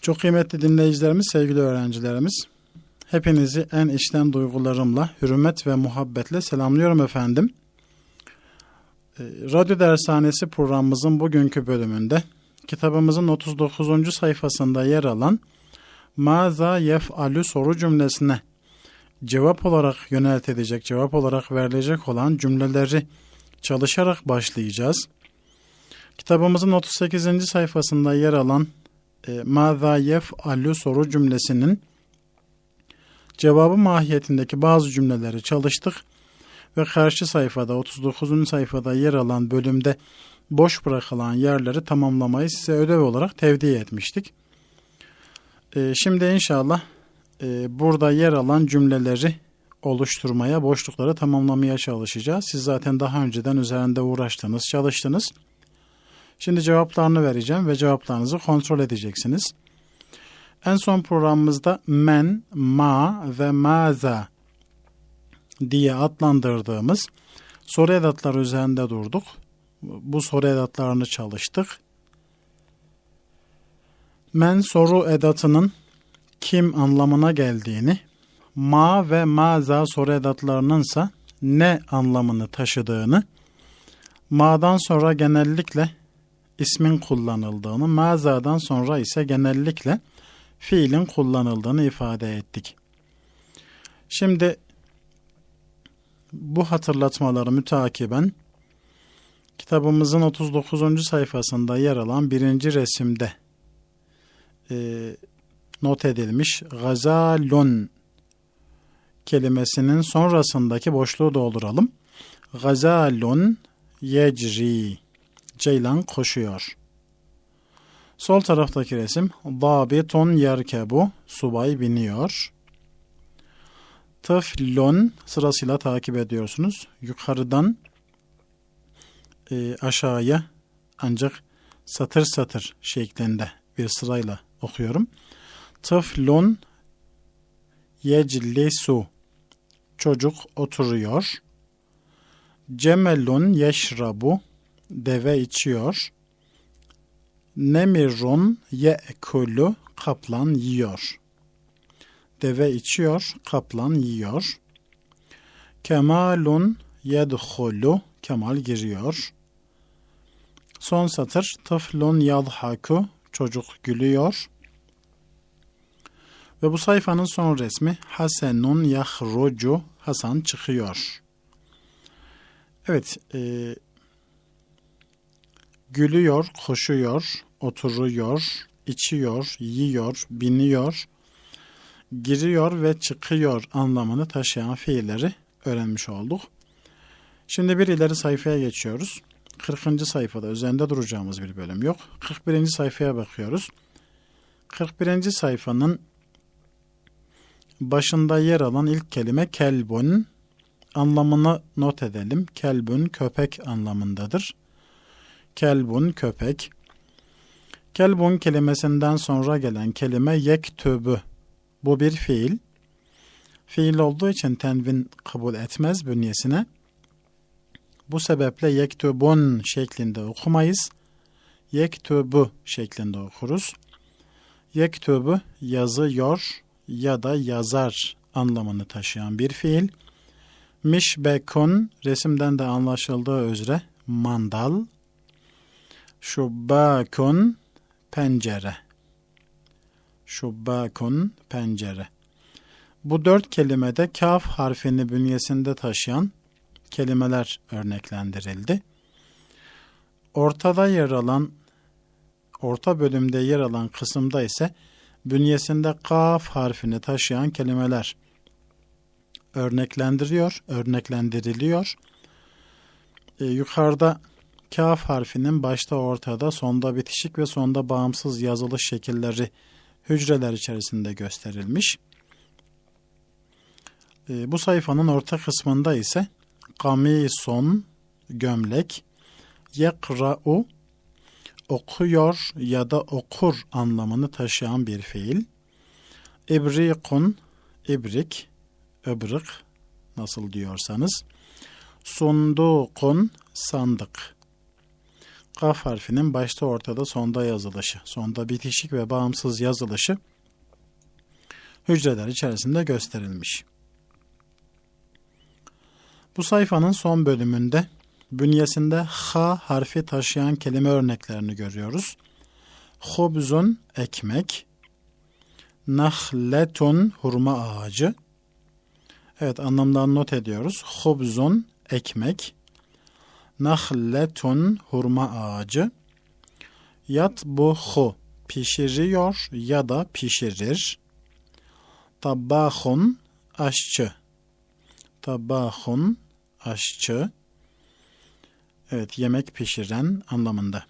Çok kıymetli dinleyicilerimiz, sevgili öğrencilerimiz, hepinizi en içten duygularımla, hürmet ve muhabbetle selamlıyorum efendim. Ee, Radyo Dershanesi programımızın bugünkü bölümünde kitabımızın 39. sayfasında yer alan Maza yef'alü soru cümlesine cevap olarak yöneltilecek, cevap olarak verilecek olan cümleleri çalışarak başlayacağız. Kitabımızın 38. sayfasında yer alan e, Maza yef'alü soru cümlesinin cevabı mahiyetindeki bazı cümleleri çalıştık ve karşı sayfada 39. sayfada yer alan bölümde boş bırakılan yerleri tamamlamayı size ödev olarak tevdi etmiştik. E, şimdi inşallah e, burada yer alan cümleleri oluşturmaya, boşlukları tamamlamaya çalışacağız. Siz zaten daha önceden üzerinde uğraştınız, çalıştınız. Şimdi cevaplarını vereceğim ve cevaplarınızı kontrol edeceksiniz. En son programımızda men, ma ve maza diye adlandırdığımız soru edatları üzerinde durduk. Bu soru edatlarını çalıştık. Men soru edatının kim anlamına geldiğini, ma ve maza soru edatlarınınsa ne anlamını taşıdığını, ma'dan sonra genellikle ismin kullanıldığını, mazadan sonra ise genellikle fiilin kullanıldığını ifade ettik. Şimdi bu hatırlatmaları mütakiben kitabımızın 39. sayfasında yer alan birinci resimde e, not edilmiş gazalun kelimesinin sonrasındaki boşluğu dolduralım. Gazalun yecri Ceylan koşuyor. Sol taraftaki resim Dabitun yerkebu subay biniyor. Tıflun sırasıyla takip ediyorsunuz. Yukarıdan e, aşağıya ancak satır satır şeklinde bir sırayla okuyorum. Tıflun yeclisu çocuk oturuyor. Cemelun yeşrabu deve içiyor. Nemirun ye'kulu kaplan yiyor. Deve içiyor, kaplan yiyor. Kemalun yedhulu Kemal giriyor. Son satır tıflun yadhaku çocuk gülüyor. Ve bu sayfanın son resmi Hasenun yahrucu Hasan çıkıyor. Evet, e, gülüyor, koşuyor, oturuyor, içiyor, yiyor, biniyor, giriyor ve çıkıyor anlamını taşıyan fiilleri öğrenmiş olduk. Şimdi bir ileri sayfaya geçiyoruz. 40. sayfada üzerinde duracağımız bir bölüm yok. 41. sayfaya bakıyoruz. 41. sayfanın başında yer alan ilk kelime kelbun anlamını not edelim. Kelbun köpek anlamındadır. Kelbun köpek. Kelbun kelimesinden sonra gelen kelime yektübü. Bu bir fiil. Fiil olduğu için tenvin kabul etmez bünyesine. Bu sebeple yektübun şeklinde okumayız. Yektübü şeklinde okuruz. Yektübü yazıyor ya da yazar anlamını taşıyan bir fiil. Mişbekun resimden de anlaşıldığı üzere mandal Şubbakun pencere. Şubbakun pencere. Bu dört kelimede kaf harfini bünyesinde taşıyan kelimeler örneklendirildi. Ortada yer alan, orta bölümde yer alan kısımda ise bünyesinde kaf harfini taşıyan kelimeler örneklendiriyor, örneklendiriliyor. Ee, yukarıda kaf harfinin başta ortada, sonda bitişik ve sonda bağımsız yazılış şekilleri hücreler içerisinde gösterilmiş. E, bu sayfanın orta kısmında ise kamison gömlek, yekra'u okuyor ya da okur anlamını taşıyan bir fiil. İbrikun, ibrik, öbrük nasıl diyorsanız. Sundukun, sandık. Kaf harfinin başta ortada sonda yazılışı, sonda bitişik ve bağımsız yazılışı hücreler içerisinde gösterilmiş. Bu sayfanın son bölümünde bünyesinde ha harfi taşıyan kelime örneklerini görüyoruz. Hubzun ekmek, nahletun hurma ağacı. Evet anlamdan not ediyoruz. Hubzun ekmek, nahletun hurma ağacı. Yatbuhu pişiriyor ya da pişirir. Tabahun aşçı. Tabahun aşçı. Evet yemek pişiren anlamında.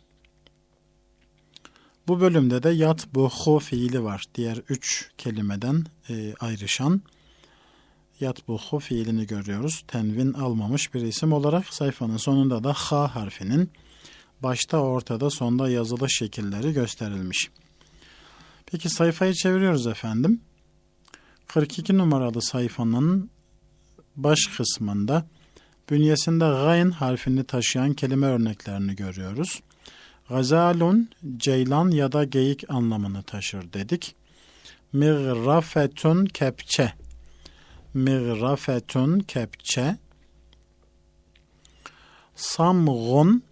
Bu bölümde de yat bu fiili var. Diğer üç kelimeden e, ayrışan yat bu fiilini görüyoruz. Tenvin almamış bir isim olarak sayfanın sonunda da ha harfinin başta ortada sonda yazılı şekilleri gösterilmiş. Peki sayfayı çeviriyoruz efendim. 42 numaralı sayfanın baş kısmında bünyesinde gayn harfini taşıyan kelime örneklerini görüyoruz. Gazalun, ceylan ya da geyik anlamını taşır dedik. Migrafetun kepçe. Migrafetun kepçe. Samgun,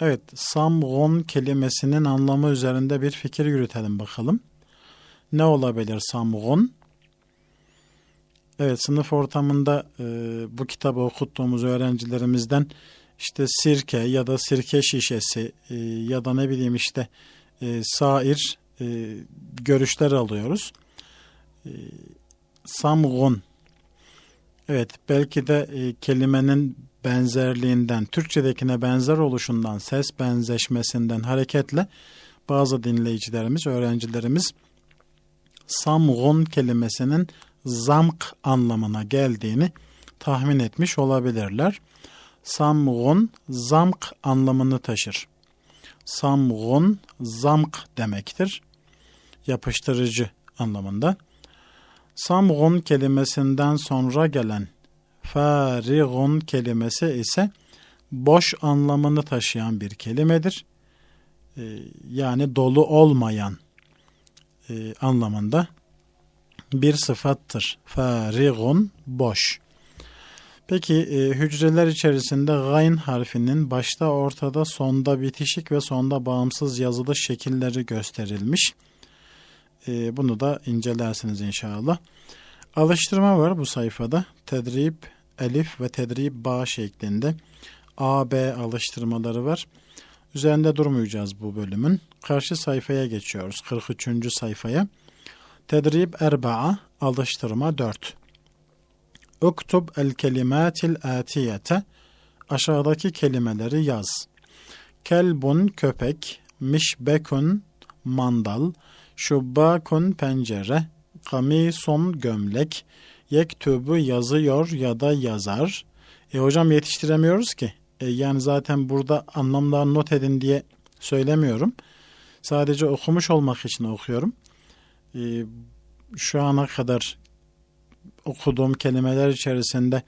evet samgun kelimesinin anlamı üzerinde bir fikir yürütelim bakalım. Ne olabilir samgun? Evet sınıf ortamında e, bu kitabı okuttuğumuz öğrencilerimizden işte sirke ya da sirke şişesi e, ya da ne bileyim işte e, sair e, görüşler alıyoruz. E, samgun evet belki de e, kelimenin benzerliğinden Türkçedekine benzer oluşundan ses benzeşmesinden hareketle bazı dinleyicilerimiz öğrencilerimiz samgun kelimesinin zamk anlamına geldiğini tahmin etmiş olabilirler. Samgun zamk anlamını taşır. Samgun zamk demektir. Yapıştırıcı anlamında. Samgun kelimesinden sonra gelen farigun kelimesi ise boş anlamını taşıyan bir kelimedir. Ee, yani dolu olmayan e, anlamında bir sıfattır. Farigun boş. Peki e, hücreler içerisinde gayn harfinin başta ortada sonda bitişik ve sonda bağımsız yazılı şekilleri gösterilmiş. E, bunu da incelersiniz inşallah. Alıştırma var bu sayfada. Tedrib elif ve tedrib ba şeklinde A, B alıştırmaları var. Üzerinde durmayacağız bu bölümün. Karşı sayfaya geçiyoruz. 43. sayfaya. Tedrib erba'a alıştırma 4. Uktub el kelimatil atiyete aşağıdaki kelimeleri yaz. Kelbun köpek, mişbekun mandal, şubbakun pencere, kamisun gömlek, yektubu yazıyor ya da yazar. E hocam yetiştiremiyoruz ki. E, yani zaten burada anlamlar not edin diye söylemiyorum. Sadece okumuş olmak için okuyorum. E, şu ana kadar okuduğum kelimeler içerisinde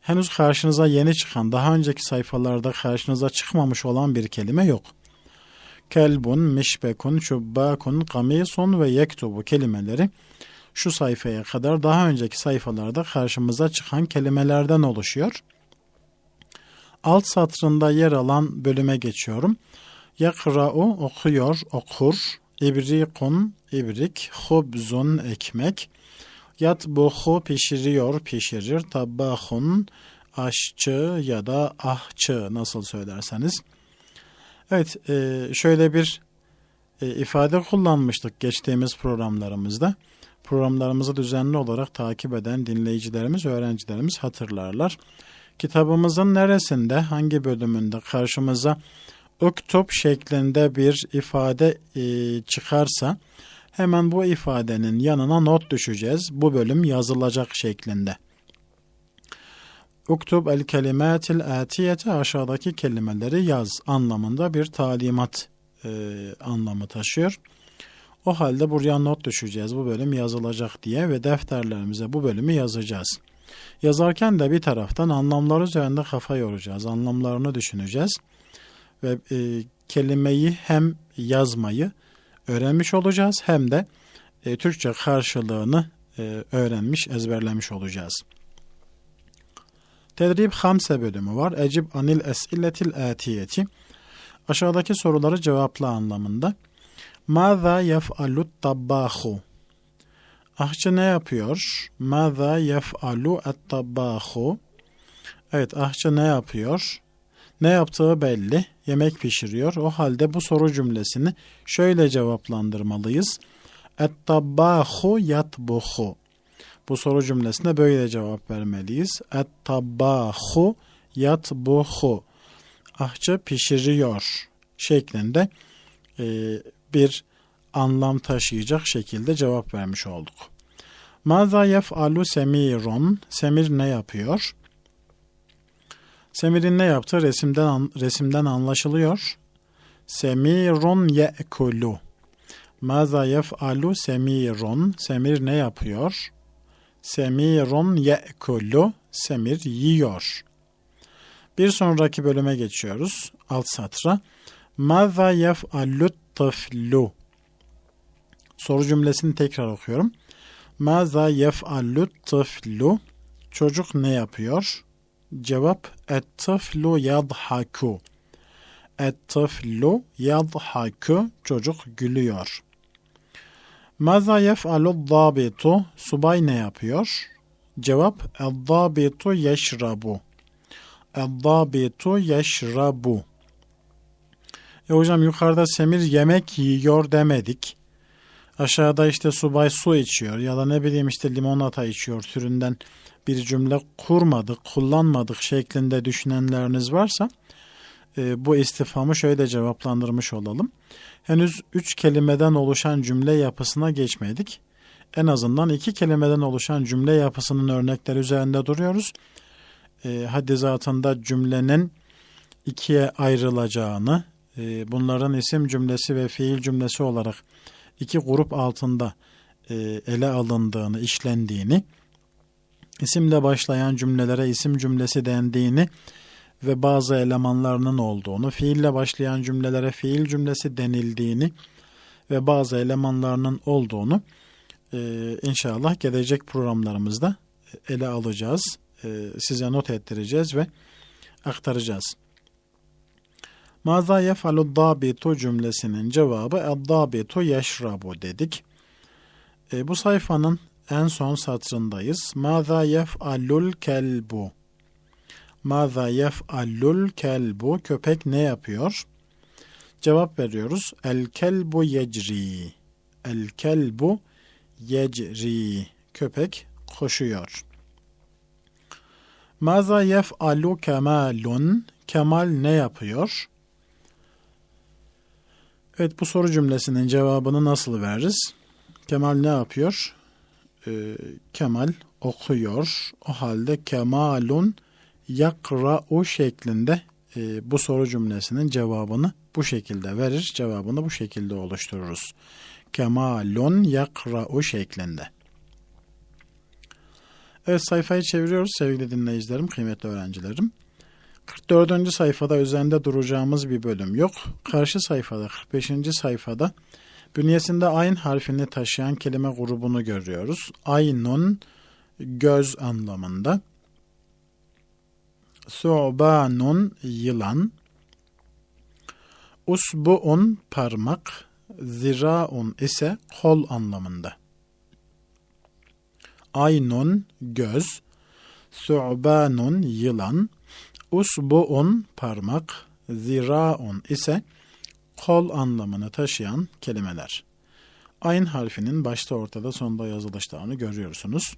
henüz karşınıza yeni çıkan, daha önceki sayfalarda karşınıza çıkmamış olan bir kelime yok. Kelbun, mişbekun, şubbakun, kamisun ve yektubu kelimeleri şu sayfaya kadar daha önceki sayfalarda karşımıza çıkan kelimelerden oluşuyor. Alt satrında yer alan bölüme geçiyorum. Yakra'u okuyor, okur. İbrikun, ibrik. Hubzun, ekmek. Yatbuhu pişiriyor, pişirir. Tabbahun aşçı ya da ahçı nasıl söylerseniz. Evet e, şöyle bir e, ifade kullanmıştık geçtiğimiz programlarımızda. Programlarımızı düzenli olarak takip eden dinleyicilerimiz, öğrencilerimiz hatırlarlar. Kitabımızın neresinde, hangi bölümünde karşımıza uktub şeklinde bir ifade e, çıkarsa Hemen bu ifadenin yanına not düşeceğiz. Bu bölüm yazılacak şeklinde. Uktub el kelimatil atiyete aşağıdaki kelimeleri yaz anlamında bir talimat e, anlamı taşıyor. O halde buraya not düşeceğiz bu bölüm yazılacak diye ve defterlerimize bu bölümü yazacağız. Yazarken de bir taraftan anlamlar üzerinde kafa yoracağız, anlamlarını düşüneceğiz ve e, kelimeyi hem yazmayı öğrenmiş olacağız hem de e, Türkçe karşılığını e, öğrenmiş, ezberlemiş olacağız. Tedrib Hamse bölümü var. Ecib anil esilletil atiyeti. Aşağıdaki soruları cevapla anlamında. Mâzâ yef'alut tabbâhu. Ahçı ne yapıyor? Mâzâ yef'alu et tabbâhu. Evet ahçı ne yapıyor? Ne yaptığı belli. Yemek pişiriyor. O halde bu soru cümlesini şöyle cevaplandırmalıyız. Et tabbâhu yatbuhu. Bu soru cümlesine böyle cevap vermeliyiz. Et tabbâhu yatbuhu. Ahçı pişiriyor şeklinde e, bir anlam taşıyacak şekilde cevap vermiş olduk. Maza yef'alu semirun. Semir ne yapıyor? Semir'in ne yaptığı resimden resimden anlaşılıyor. Semirun ye'kulu. Maza yef'alu semirun. Semir ne yapıyor? Semirun ye'kulu. Semir yiyor. Bir sonraki bölüme geçiyoruz. Alt satıra. Maza yef'alu tıflu. Soru cümlesini tekrar okuyorum. Maza yef'alu tıflu. Çocuk ne yapıyor? Cevap et-tıflu yadhaku. Et-tıflu yadhaku. Çocuk gülüyor. Maza yef'alu dabitu. Subay ne yapıyor? Cevap el-dabitu yeşrabu. El-dabitu yeşrabu. E hocam yukarıda Semir yemek yiyor demedik. Aşağıda işte subay su içiyor ya da ne bileyim işte limonata içiyor türünden bir cümle kurmadık, kullanmadık şeklinde düşünenleriniz varsa e, bu istifamı şöyle cevaplandırmış olalım. Henüz üç kelimeden oluşan cümle yapısına geçmedik. En azından iki kelimeden oluşan cümle yapısının örnekleri üzerinde duruyoruz. E, haddi zatında cümlenin ikiye ayrılacağını, e, bunların isim cümlesi ve fiil cümlesi olarak iki grup altında e, ele alındığını, işlendiğini, isimle başlayan cümlelere isim cümlesi dendiğini ve bazı elemanlarının olduğunu, fiille başlayan cümlelere fiil cümlesi denildiğini ve bazı elemanlarının olduğunu e, inşallah gelecek programlarımızda ele alacağız. E, size not ettireceğiz ve aktaracağız. Maza yefalu dabitu cümlesinin cevabı eddabitu yeşrabu dedik. E, bu sayfanın en son satırındayız. Maza yef'alul kelbu. Maza yef'alul kelbu. Köpek ne yapıyor? Cevap veriyoruz. El kelbu yecri. El kelbu yecri. Köpek koşuyor. Maza yef'alu kemalun. Kemal ne yapıyor? Evet bu soru cümlesinin cevabını nasıl veririz? Kemal ne yapıyor? Ee, Kemal okuyor. O halde kemalun yakra'u şeklinde e, bu soru cümlesinin cevabını bu şekilde verir. Cevabını bu şekilde oluştururuz. Kemalun yakra'u şeklinde. Evet sayfayı çeviriyoruz sevgili dinleyicilerim, kıymetli öğrencilerim. 44. sayfada üzerinde duracağımız bir bölüm yok. Karşı sayfada 45. sayfada bünyesinde ayn harfini taşıyan kelime grubunu görüyoruz. Aynun göz anlamında. Su'banun yılan. Usbu'un parmak. Ziraun ise kol anlamında. Aynun göz. Su'banun yılan. Usbu'un parmak, ziraun ise kol anlamını taşıyan kelimeler. Ayn harfinin başta ortada sonda yazılışlarını görüyorsunuz.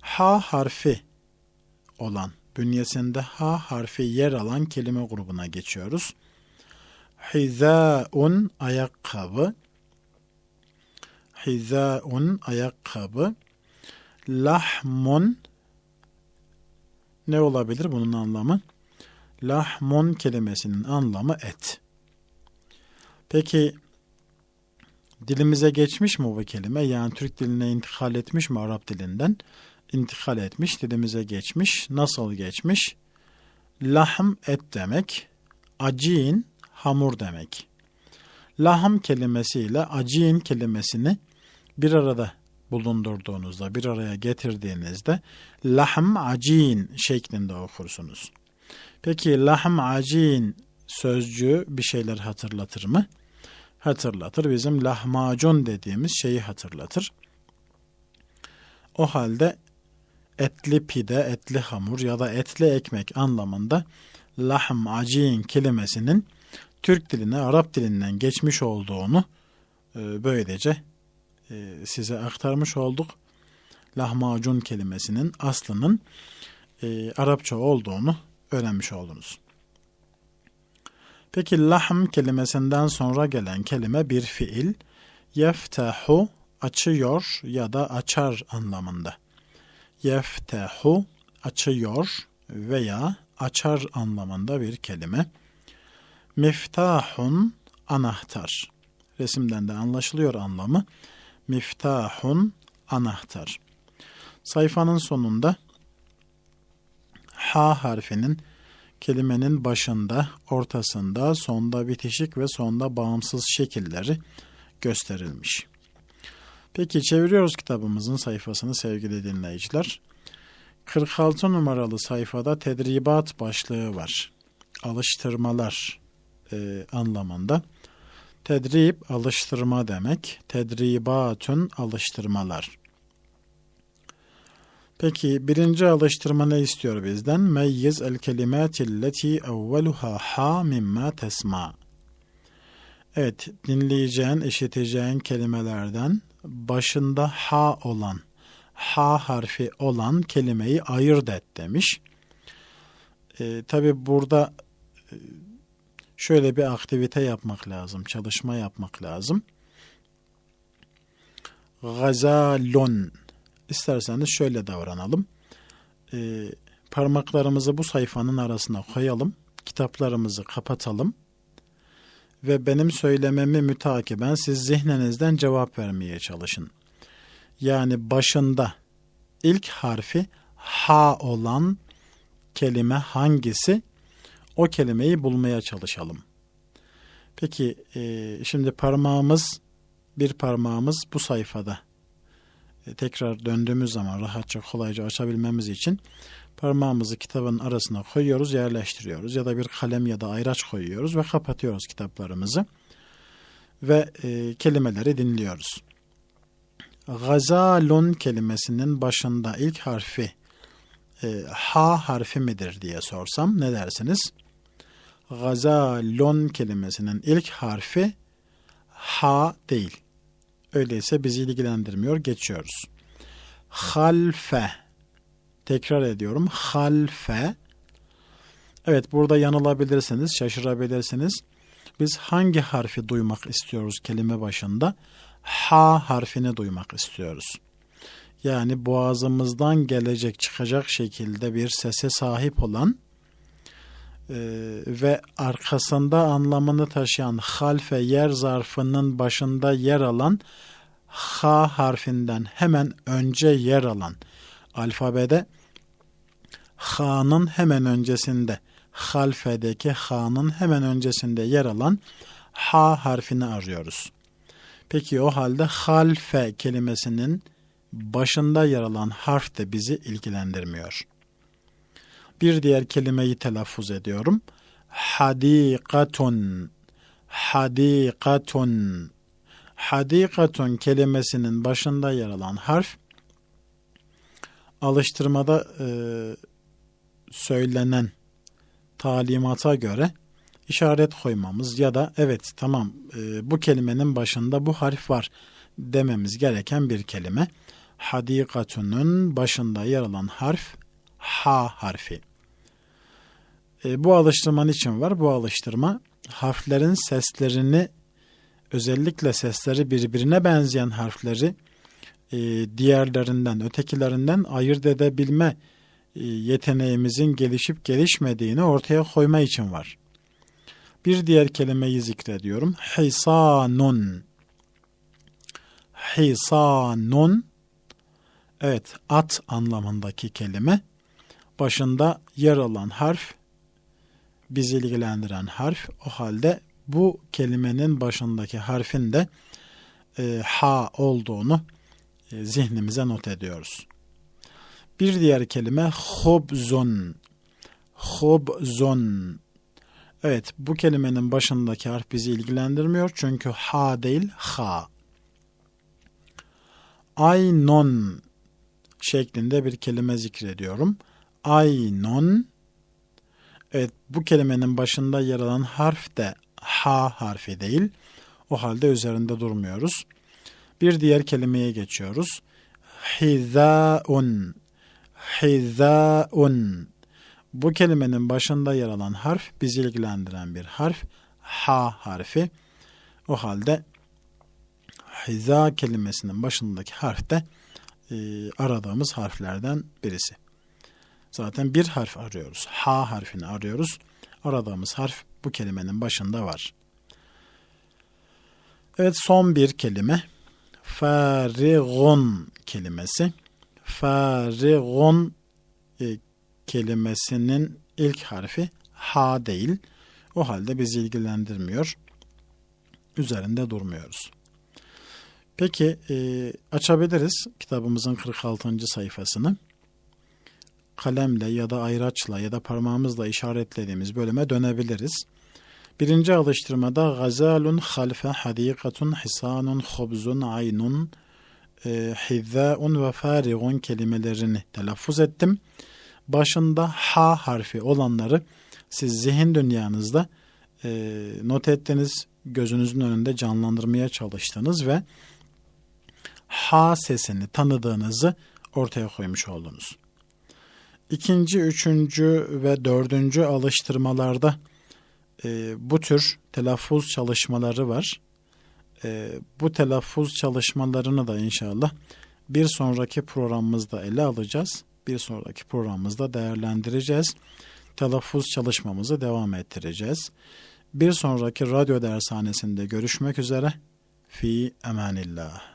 Ha harfi olan, bünyesinde ha harfi yer alan kelime grubuna geçiyoruz. Hizaun ayakkabı, hizaun ayakkabı. Lahmun ne olabilir bunun anlamı? Lahmun kelimesinin anlamı et. Peki dilimize geçmiş mi bu kelime? Yani Türk diline intikal etmiş mi Arap dilinden? İntikal etmiş, dilimize geçmiş. Nasıl geçmiş? Lahm et demek, acin hamur demek. Lahm kelimesiyle acin kelimesini bir arada bulundurduğunuzda, bir araya getirdiğinizde lahm acin şeklinde okursunuz. Peki lahm acin sözcüğü bir şeyler hatırlatır mı? Hatırlatır. Bizim lahmacun dediğimiz şeyi hatırlatır. O halde etli pide, etli hamur ya da etli ekmek anlamında lahm acin kelimesinin Türk diline, Arap dilinden geçmiş olduğunu e, böylece e, size aktarmış olduk. Lahmacun kelimesinin aslının e, Arapça olduğunu öğrenmiş oldunuz. Peki lahm kelimesinden sonra gelen kelime bir fiil. Yeftehu açıyor ya da açar anlamında. Yeftehu açıyor veya açar anlamında bir kelime. Miftahun anahtar. Resimden de anlaşılıyor anlamı. Miftahun anahtar. Sayfanın sonunda H harfinin kelimenin başında, ortasında, sonda bitişik ve sonda bağımsız şekilleri gösterilmiş. Peki çeviriyoruz kitabımızın sayfasını sevgili dinleyiciler. 46 numaralı sayfada tedribat başlığı var. Alıştırmalar e, anlamında. Tedrib alıştırma demek. Tedribatun alıştırmalar. Peki birinci alıştırma ne istiyor bizden? Meyyiz el kelimatilleti evveluha ha mimma tesma. Evet dinleyeceğin, işiteceğin kelimelerden başında ha olan, ha harfi olan kelimeyi ayırt et demiş. Ee, Tabi burada e, şöyle bir aktivite yapmak lazım, çalışma yapmak lazım. Gazalon İsterseniz şöyle davranalım. Ee, parmaklarımızı bu sayfanın arasına koyalım. Kitaplarımızı kapatalım. Ve benim söylememi mütakiben siz zihninizden cevap vermeye çalışın. Yani başında ilk harfi ha olan kelime hangisi? O kelimeyi bulmaya çalışalım. Peki e, şimdi parmağımız bir parmağımız bu sayfada e, tekrar döndüğümüz zaman rahatça kolayca açabilmemiz için parmağımızı kitabın arasına koyuyoruz, yerleştiriyoruz ya da bir kalem ya da ayraç koyuyoruz ve kapatıyoruz kitaplarımızı ve e, kelimeleri dinliyoruz. Gazalun kelimesinin başında ilk harfi e, ha harfi midir diye sorsam ne dersiniz? Gazalun kelimesinin ilk harfi ha değil. Öyleyse bizi ilgilendirmiyor. Geçiyoruz. Halfe. Tekrar ediyorum. Halfe. Evet burada yanılabilirsiniz, şaşırabilirsiniz. Biz hangi harfi duymak istiyoruz kelime başında? Ha harfini duymak istiyoruz. Yani boğazımızdan gelecek çıkacak şekilde bir sese sahip olan e, ve arkasında anlamını taşıyan halfe yer zarfının başında yer alan ha harfinden hemen önce yer alan alfabede ha'nın hemen öncesinde halfedeki ha'nın hemen öncesinde yer alan ha harfini arıyoruz. Peki o halde halfe kelimesinin başında yer alan harf de bizi ilgilendirmiyor. Bir diğer kelimeyi telaffuz ediyorum. Hadikatun. Hadikatun. Hadikatun kelimesinin başında yer alan harf alıştırmada e, söylenen talimata göre işaret koymamız ya da evet tamam e, bu kelimenin başında bu harf var dememiz gereken bir kelime. Hadikatunun başında yer alan harf ha harfi. E, bu alıştırma için var? Bu alıştırma harflerin seslerini özellikle sesleri birbirine benzeyen harfleri e, diğerlerinden, ötekilerinden ayırt edebilme yeteneğimizin gelişip gelişmediğini ortaya koyma için var. Bir diğer kelimeyi zikrediyorum. Hisanun. Hisanun. Evet, at anlamındaki kelime. Başında yer alan harf bizi ilgilendiren harf. O halde bu kelimenin başındaki harfin de e, ha olduğunu e, zihnimize not ediyoruz. Bir diğer kelime hobzon. Hobzon. Evet bu kelimenin başındaki harf bizi ilgilendirmiyor çünkü ha değil ha. Aynon şeklinde bir kelime zikrediyorum. Aynon. Evet bu kelimenin başında yer alan harf de ha harfi değil. O halde üzerinde durmuyoruz. Bir diğer kelimeye geçiyoruz. Hizaun. Hizaun. Bu kelimenin başında yer alan harf bizi ilgilendiren bir harf. Ha harfi. O halde hiza kelimesinin başındaki harf de e, aradığımız harflerden birisi. Zaten bir harf arıyoruz. Ha harfini arıyoruz. Aradığımız harf bu kelimenin başında var. Evet son bir kelime. Farigun kelimesi. Farigun e, kelimesinin ilk harfi ha değil. O halde bizi ilgilendirmiyor. Üzerinde durmuyoruz. Peki e, açabiliriz kitabımızın 46. sayfasını. Kalemle ya da ayraçla ya da parmağımızla işaretlediğimiz bölüme dönebiliriz. Birinci alıştırmada gazalun halfe hadikatun hisanun hobzun aynun e, hizzaun ve farigun kelimelerini telaffuz ettim. Başında ha harfi olanları siz zihin dünyanızda e, not ettiniz, gözünüzün önünde canlandırmaya çalıştınız ve ha sesini tanıdığınızı ortaya koymuş oldunuz. İkinci, üçüncü ve dördüncü alıştırmalarda e, bu tür telaffuz çalışmaları var. E, bu telaffuz çalışmalarını da inşallah bir sonraki programımızda ele alacağız. Bir sonraki programımızda değerlendireceğiz. Telaffuz çalışmamızı devam ettireceğiz. Bir sonraki radyo dershanesinde görüşmek üzere. Fi emanillah.